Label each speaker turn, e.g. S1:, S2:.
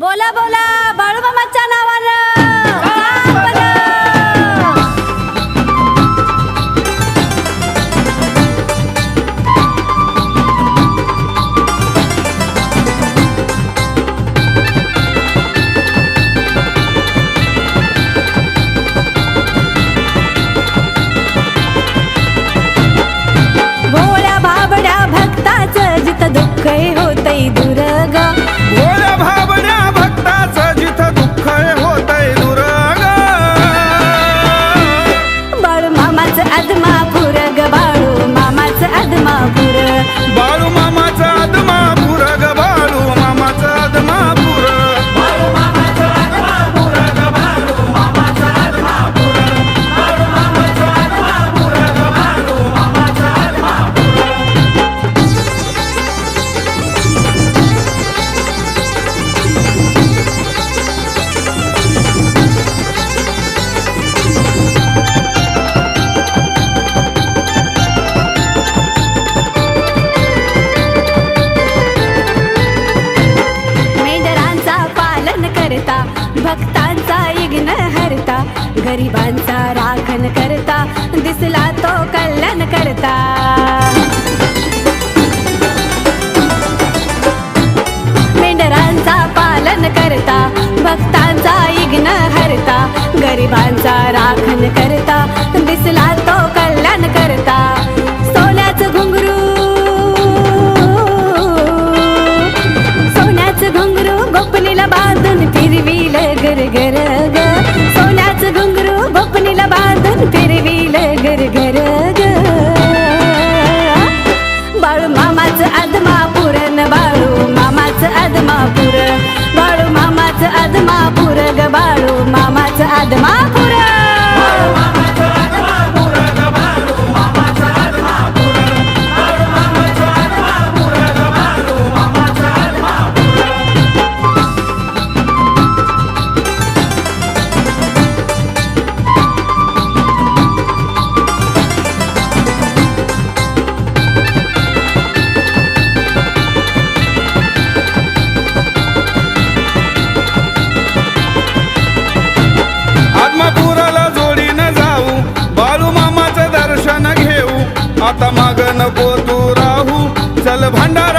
S1: बोला बोला बाळूबा मच्चा नावानं गरिबांचा राखण करता दिसला तो कल्याण करता. मेंढरांचा पालन करता भक्तांचा इग्न हरता गरिबांचा राखण करता.
S2: आता माग नको तू राहू. चल भांडारा